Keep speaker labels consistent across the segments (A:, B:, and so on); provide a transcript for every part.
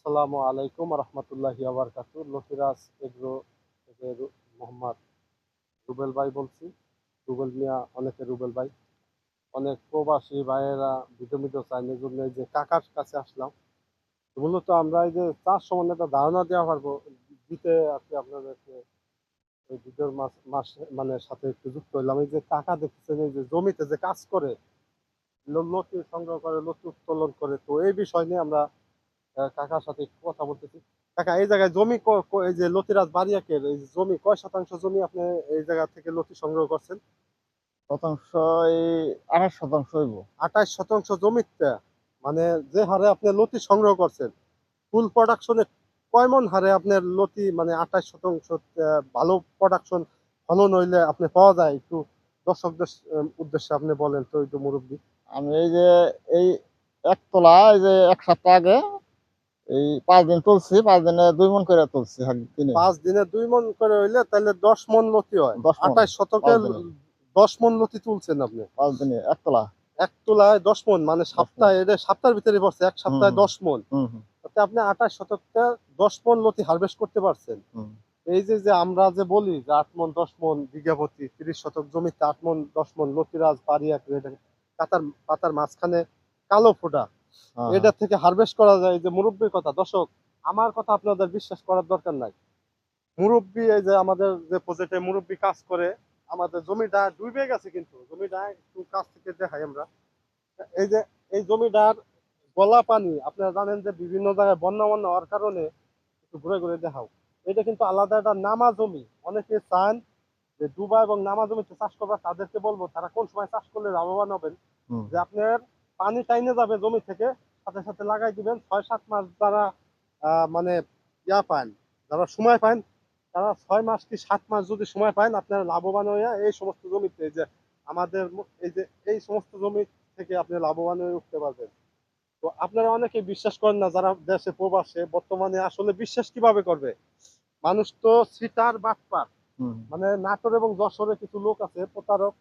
A: আসসালামু আলাইকুম রহমতুল্লাহি আবরকাতু লতিরাজ এগ্রো থেকে মোহাম্মদ রুবেল ভাই বলছি। রুবেল মিয়া, অনেকে রুবেল ভাই। অনেক প্রবাসী ভাইয়েরা ভিডিও চান এই জন্য যে কাকার কাছে আসলাম। মূলত আমরা এই যে চাষ সম্বন্ধে একটা ধারণা দেওয়া পারব। দিতে আর কি আপনাদেরকে এই ভিডিওর মাস মাস মানে সাথে একটু যুক্ত হইলাম। এই যে কাকা দেখতেছেন, এই যে জমিতে যে কাজ করে লতি সংগ্রহ করে, লতি উত্তোলন করে, তো এই বিষয় নিয়ে আমরা কাকার সাথে একটু কথা বলতেছি। কাকা এই জায়গায় জমি এই যে লতিরাজ বাড়িয়াকের এই জমি কয় শতাংশ জমি আপনি এই জায়গা থেকে লতি সংগ্রহ করছেন?
B: শতাংশ এই আঠাশ শতাংশ হইব।
A: আঠাশ শতাংশ জমিতে মানে যে হারে আপনি লতি সংগ্রহ করছেন ফুল প্রোডাকশনে কয় মন হারে আপনার লতি মানে আঠাশ শতাংশ ভালো প্রোডাকশন ফলন হইলে আপনি পাওয়া যায়? একটু দর্শকদের উদ্দেশ্যে আপনি বলেন তো একটু মুরব্বী।
B: আমি এই যে এই একতলা এই যে এক সপ্তাহ আগে এই পাঁচ দিন তুলছি পাঁচ দিনে দুই মন করে তুলছি
A: পাঁচ দিনে দুই মন করে হইলে তাহলে দশ মন লতি হয়। আঠাশ শতকে দশ মন লতি তুলছেন আপনি।
B: পাঁচ দিনে একতলা।
A: এক তোলায় দশ মন মানে সপ্তাহে এটা সপ্তাহের ভিতরে পড়ছে এক সপ্তাহে দশ মন। আপনি আঠাশ শতকটা দশ মন লতি হারভেস্ট করতে পারছেন। এই যে যে আমরা যে বলি যে আট মন দশ মন বিঘাপতি তিরিশ শতক জমিতে আট মন দশ মন লতিরাজ পারিয়া পাতার পাতার মাঝখানে কালো ফোটা এটা থেকে হারভেস্ট করা যায় যে মুরব্বীর কথা। দর্শক আমার কথা আপনাদের বিশ্বাস করার দরকার নাই। মুরব্বী এই যে আমাদের যে প্রজেক্টে মুরব্বী কাজ করে আমাদের জমিটা ডুবে গেছে কিন্তু। জমিটা একটু কাছ থেকে দেখাই আমরা। এই যে এই জমিটার গলা পানি আপনারা জানেন যে বিভিন্ন জায়গায় বন্যা বন্যা হওয়ার কারণে একটু ঘুরে ঘুরে দেখাও। এটা কিন্তু আলাদা একটা নামা জমি। অনেকে চান যে ডুবা এবং নামা জমিতে চাষ করবার তাদেরকে বলব তারা কোন সময় চাষ করলে লাভবান হবেন? যে আপনার পানি টাইনে যাবে জমি থেকে সাথে সাথে লাগাই দিবেন। ছয় সাত মাস যারা মানে ইয়া পান যারা সময় পান তারা ছয় মাস কি সাত মাস যদি সময় পান আপনারা লাভবান হয়ে এই সমস্ত জমিতে যে আমাদের এই যে এই সমস্ত জমি থেকে আপনি লাভবান হয়ে উঠতে পারবেন। তো আপনারা অনেকে বিশ্বাস করেন না যারা দেশে প্রবাসে বর্তমানে আসলে বিশ্বাস কীভাবে করবে? মানুষ তো সিটার বাটপার। মানে নাটোর এবং যশোরে কিছু লোক আছে প্রতারক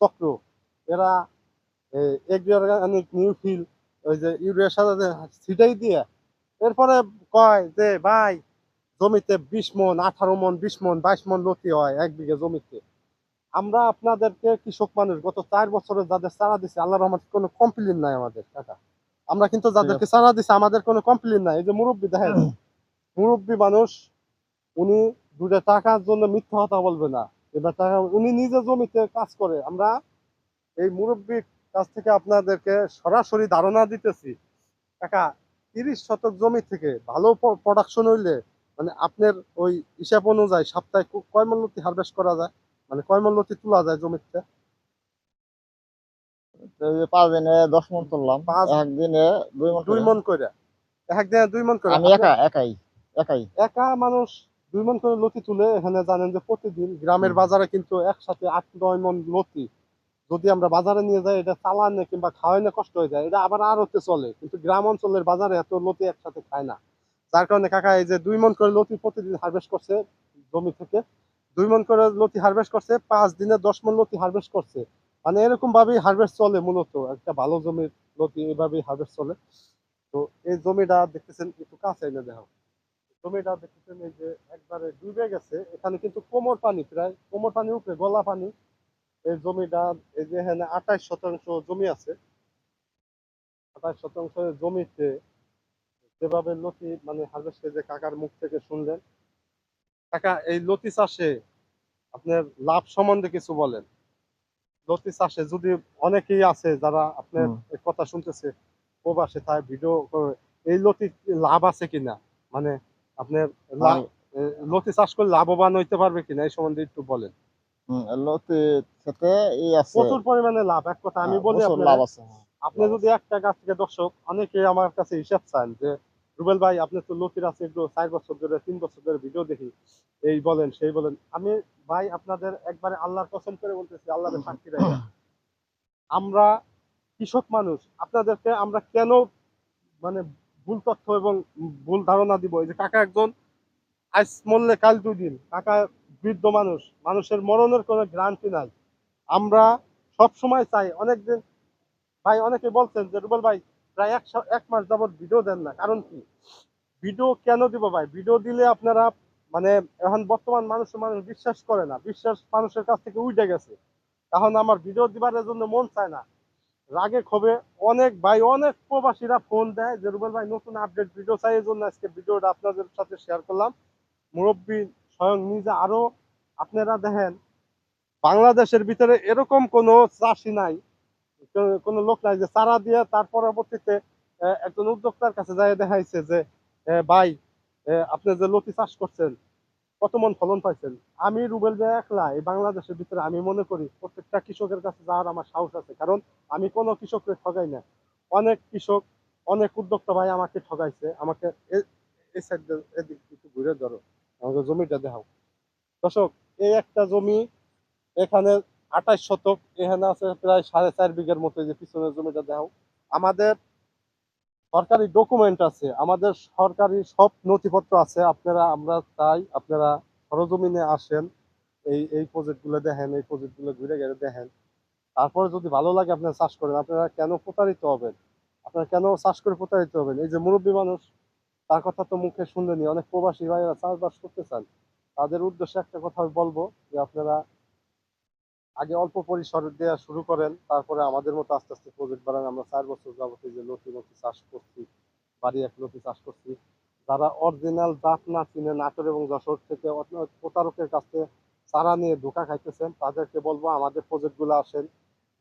A: চক্র। এরা এগ্রিঅর্গানিক নিউফিল ওই যে ইউরিয়ার সাথে ছিটাই এরপরে কয় যে, ভাই, জমিতে বিশ মন, আঠারো মন, বিশ মন, বাইশ মন লতি হয় এক বিঘে জমিতে। আমরা আপনাদেরকে কৃষক মানুষ, গত চার বছরে যাদের চারা দিছে আল্লাহ রহমত কোনো কমপ্লেন নাই আমাদের, টাকা। আমরা কিন্তু যাদেরকে চারা দিছে, আমাদের কোনো কমপ্লেন নাই। এই যে মুরব্বী দেখেন, মুরব্বী মানুষ, উনি দুটা টাকার জন্য মিথ্যা কথা বলবে না। এবার টাকা, উনি নিজে জমিতে কাজ করে। আমরা এই মুরব্বীর কাছ থেকে আপনাদেরকে সরাসরি ধারণা দিতেছি টাকা তিরিশ শতক জমি থেকে ভালো প্রোডাকশন হইলে মানে আপনার ওই হিসাব অনুযায়ী সপ্তাহে কয় লতি হারভেস্ট করা যায়? মানে কয় লতি তোলা যায় জমিতে?
B: পাঁচ দিনে দশ মন তুললাম
A: পাঁচ-
B: একদিনে দুই মন
A: দুই। মন করে। এক দিনে দুই মন করে।
B: আমি একা একাই একাই।
A: একা মানুষ দুই মন করে লতি তুলে এখানে জানেন যে প্রতিদিন গ্রামের বাজারে কিন্তু একসাথে আট নয় মন লতি যদি আমরা বাজারে নিয়ে যাই, এটা চালানে কিংবা খাওয়াইনে কষ্ট হয়ে যায়। এটা আবার আরতে চলে। কিন্তু গ্রাম অঞ্চলের বাজারে এত লতি একসাথে খায় না। যার কারণে কাকা, এই যে দুই মন করে লতি প্রতিদিন হারভেস্ট করছে জমি থেকে, দুই মন করে লতি হারভেস্ট করছে, পাঁচ দিনে দশ মন লতি হারভেস্ট করছে। মানে এরকম ভাবেই হারভেস্ট চলে মূলত। একটা ভালো জমির লতি এভাবেই হারভেস্ট চলে। তো এই জমিটা দেখতেছেন, একটু কাছে এনে দেখো জমিটা দেখতেছেন, এই যে একবারে ডুবে গেছে। এখানে কিন্তু কোমর পানি, প্রায় কোমর পানির উপরে গলা পানি। এই জমিটা এই যে এখানে আঠাশ শতাংশ জমি আছে আঠাশ শতাংশ জমিতে যেভাবে লতি মানে হারভেস্টে যে কাকার মুখ থেকে শুনলেন কাকা এই লতি চাষে আপনার লাভ সম্বন্ধে কিছু বলেন। লতি চাষে যদি অনেকেই আছে যারা আপনার। কথা শুনতেছে প্রবাসে তাই ভিডিও করে এই লতি লাভ আছে কিনা? মানে আপনার লা- লতি চাষ করে লাভবান হইতে পারবে কিনা? এই সম্বন্ধে একটু বলেন।
B: লতি খেতে ই আছে।
A: প্রচুর পরিমাণে লাভ এক কথা আমি
B: হ্যাঁ,
A: বলি
B: লাভ আছে
A: আপনি যদি একটা গাছ থেকে দর্শক অনেকে আমার কাছে হিসাব চান যে রুবেল ভাই আপনি তো লতির আছে এগুলো চার বছর ধরে তিন বছর ধরে ভিডিও দেখি এই বলেন সেই বলেন। আমি ভাই আপনাদের একবারে আল্লাহর কসম করে বলতেছি আল্লাহর সাক্ষী রাখি আমরা কৃষক মানুষ আপনাদেরকে আমরা কেন মানে ভুল তথ্য এবং ভুল ধারণা দিব? এই যে কাকা একজন আজ মরলে কাল দুই দিন। কাকা বৃদ্ধ মানুষ মানুষের মরণের কোনো গ্যারান্টি নাই। আমরা সব সময় চাই অনেকদিন ভাই অনেকে বলছেন যে, রুবেল ভাই, প্রায় এক এক মাস যাবত ভিডিও দেন না। কারণ কি? ভিডিও কেন দিব ভাই? ভিডিও দিলে আপনারা মানে এখন বর্তমান মানুষ মানুষ বিশ্বাস করে না। বিশ্বাস মানুষের কাছ থেকে উঠে গেছে। এখন আমার ভিডিও দিবার জন্য মন চায় না। রাগে ক্ষোভে অনেক ভাই, অনেক প্রবাসীরা ফোন দেয় যে, রুবেল ভাই, নতুন আপডেট ভিডিও চাই। এই জন্য আজকে ভিডিওটা আপনাদের সাথে শেয়ার করলাম। মুরব্বী স্বয়ং নিজে আরও, আপনারা দেখেন বাংলাদেশের ভিতরে এরকম কোনো চাষি নাই। কোনো লোক নাই যে চারা দিয়ে তার পরবর্তীতে একজন উদ্যোক্তার কাছে যাই দেখাইছে যে ভাই আপনি যে লতি চাষ করছেন, কত মন ফলন পাইছেন? আমি রুবেল ভাই একলা, এই বাংলাদেশের ভিতরে আমি মনে করি প্রত্যেকটা কৃষকের কাছে যাওয়ার আমার সাহস আছে। কারণ আমি কোনো কৃষককে ঠগাই না। অনেক কৃষক, অনেক উদ্যোক্তা ভাই আমাকে ঠগাইছে। আমাকে এই সাইড, এদিক একটু ঘুরে ধরো। আমাকে জমিটা দেখাও। দর্শক, এই একটা জমি এখানে আঠাশ শতক, এখানে আছে প্রায় সাড়ে চার বিঘের মতো যে পিছনের জমিটা দেখাও। আমাদের সরকারি ডকুমেন্ট আছে, আমাদের সরকারি সব নথিপত্র আছে, আপনারা, আমরা চাই আপনারা সরজমিনে আসেন, এই এই প্রজেক্টগুলো দেখেন, এই প্রজেক্টগুলো ঘুরে ঘুরে দেখেন। তারপরে যদি ভালো লাগে আপনারা চাষ করেন, আপনারা কেন প্রতারিত হবেন? আপনারা কেন চাষ করে প্রতারিত হবেন? এই যে মুরব্বী মানুষ, তার কথা তো মুখে শুনলেনি অনেক প্রবাসী ভাইয়েরা চাষবাস করতে চান। তাদের উদ্দেশ্যে একটা কথা বলব যে আপনারা আগে অল্প পরিসর দেওয়া শুরু করেন, তারপরে আমাদের মতো আস্তে আস্তে প্রজেক্ট বাড়ান আমরা চার বছর যাবত যে লতি লতি চাষ করছি, বাড়ি এক লতি চাষ করছি। যারা অরিজিনাল জাত না চিনে নাটোর এবং যশোর থেকে প্রতারকের কাছে চারা নিয়ে ধোকা খাইতেছেন, তাদেরকে বলব আমাদের প্রজেক্টগুলো আসেন।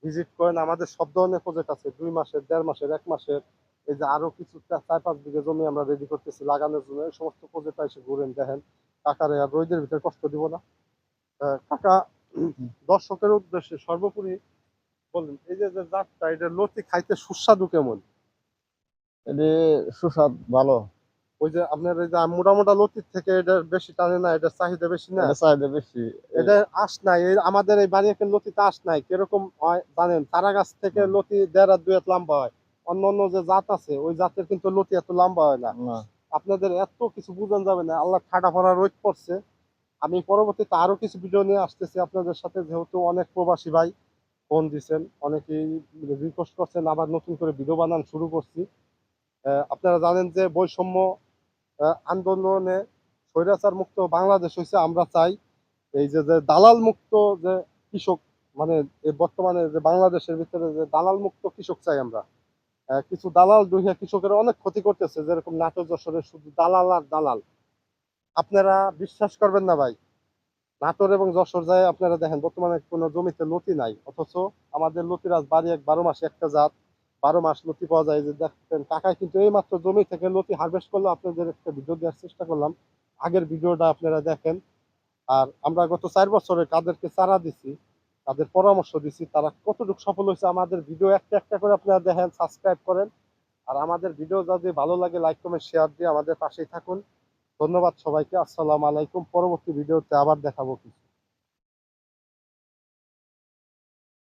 A: ভিজিট করেন। আমাদের সব ধরনের প্রজেক্ট আছে। দুই মাসের, দেড় মাসের, এক মাসের। এই যে আরও কিছু চার পাঁচ বিঘে জমি আমরা রেডি করতেছি লাগানোর জন্য। এই সমস্ত প্রজেক্ট এসে ঘুরেন, দেখেন। কাকারে আর রোদের ভিতরে কষ্ট দিব না। কাকা দর্শকের উদ্দেশ্যে সর্বোপরি বলুন এই যে জাতটা এটা লতি খাইতে সুস্বাদু কেমন?
B: এটি সুস্বাদ ভালো।
A: ওই যে আপনার এই যে মোটা মোটা লতির থেকে এটা বেশি টানে না এটা চাহিদা বেশি না?
B: চাহিদা বেশি।
A: এটা আশ নাই আমাদের এই বাড়িয়াকের লতিতে আশ নাই কীরকম হয় জানেন? তারা গাছ থেকে লতি দেড় আর দুই হাত লম্বা হয়। অন্য অন্য যে জাত আছে ওই জাতের কিন্তু লতি এত লম্বা হয় না। আপনাদের এত কিছু বুঝান যাবে না আল্লাহ ঠাডা ভরা রোদ পড়ছে। আমি পরবর্তীতে আরও কিছু ভিডিও নিয়ে আসতেছি আপনাদের সাথে, যেহেতু অনেক প্রবাসী ভাই ফোন দিচ্ছেন অনেকেই রিকোয়েস্ট করছেন, আবার নতুন করে ভিডিও বানান শুরু করছি। আপনারা জানেন যে বৈষম্য আন্দোলনে স্বৈরাচার মুক্ত বাংলাদেশ হয়েছে আমরা চাই এই যে যে দালাল মুক্ত যে কৃষক মানে বর্তমানে যে বাংলাদেশের ভিতরে যে দালাল মুক্ত কৃষক চাই আমরা। কিছু দালাল দুহিয়া কৃষকের অনেক ক্ষতি করতেছে, যেরকম নাটোর যশোরে শুধু দালাল আর দালাল। আপনারা বিশ্বাস করবেন না ভাই। নাটোর এবং যশোর যায় আপনারা দেখেন, বর্তমানে কোনো জমিতে লতি নাই। অথচ আমাদের লতিরাজ বাড়ি এক, বারো মাসে একটা জাত। বারো মাস লতি পাওয়া যায়। যে দেখতেন কাকায় কিন্তু এই মাত্র জমি থেকে লতি হারভেস্ট করল। আপনাদের একটা ভিডিও দেওয়ার চেষ্টা করলাম। আগের ভিডিওটা আপনারা দেখেন। আর আমরা গত চার বছরে কাদেরকে চারা দিছি, তাদের পরামর্শ দিছি, তারা কতটুকু সফল হয়েছে আমাদের ভিডিও একটা একটা করে আপনারা দেখেন সাবস্ক্রাইব করেন। আর আমাদের ভিডিও যদি ভালো লাগে লাইক কমেন্ট শেয়ার দিয়ে আমাদের পাশেই থাকুন। ধন্যবাদ সবাইকে। আসসালামু আলাইকুম। পরবর্তী ভিডিওতে আবার দেখাবো কিছু।